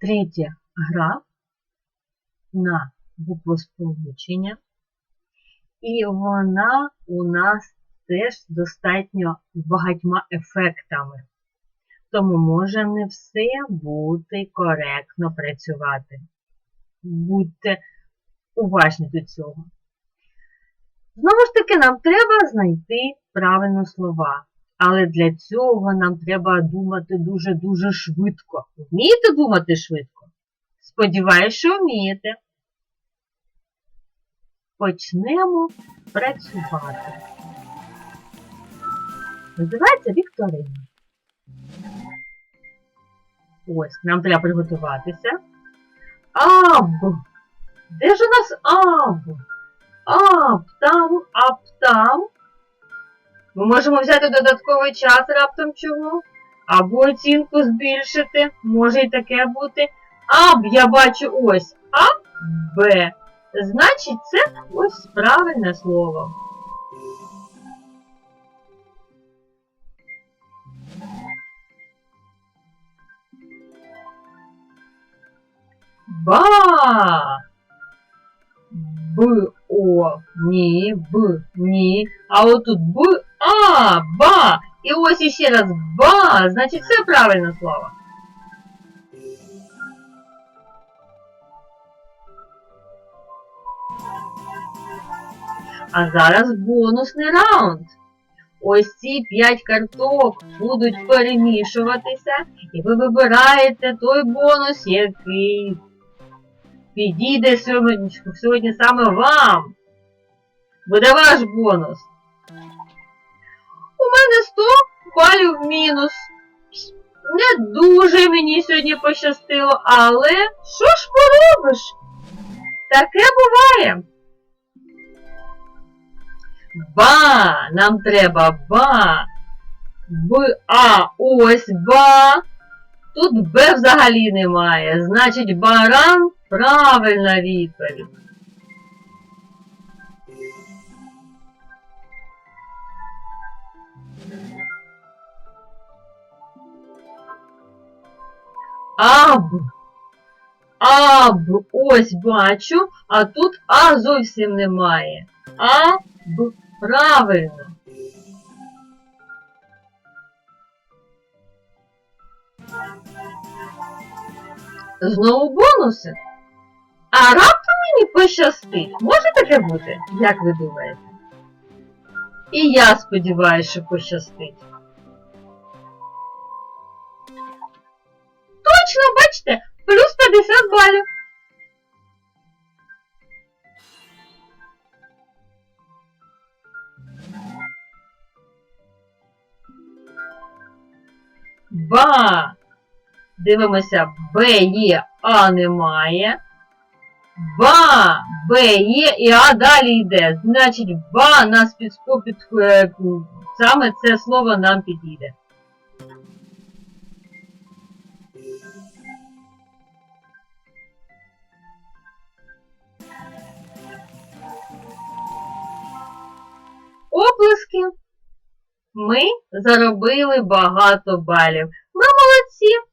третя гра на буквосполучення. І вона у нас теж достатньо з багатьма ефектами. Тому може не все бути коректно працювати. Будьте уважні до цього. Знову ж таки, нам треба знайти правильні слова. Але для цього нам треба думати дуже-дуже швидко. Вмієте думати швидко? Сподіваюсь, що вмієте. Почнемо працювати. Називається Вікторина. Ось, нам треба приготуватися. Аб. Де ж у нас аб? Аб, там, аб, там. Ми можемо взяти додатковий час раптом чого. Або оцінку збільшити. Може і таке бути. Аб, я бачу ось А, Б. Значить, це ось правильне слово. Ба. Б, О, ні, Б, ні. А отут Б, А, ба. І ось іще раз ба. Значить, це правильне слово. А зараз бонусний раунд. Ось ці 5 карток будуть перемішуватися, і ви вибираєте той бонус, який підійде сьогодні, сьогодні саме вам. Буде ваш бонус. Мене 100 балів мінус. Не дуже мені сьогодні пощастило, але що ж поробиш? Таке буває. Ба! Нам треба ба. Б, А, ось ба. Тут Б взагалі немає. Значить, баран правильна відповідь. Аб. Аб. Ось бачу, а тут А зовсім немає. А, Б. Правильно. Знову бонуси. А раптом мені пощастить. Може таке бути? Як ви думаєте? І я сподіваюся, що пощастить. Точно, бачите, плюс 50 балів. Ба. Дивимося, Б є, А немає. Ба! Б є і А далі йде. Значить, ба нас під, під, е, саме це слово нам підійде. ми заробили багато балів. Ми молодці!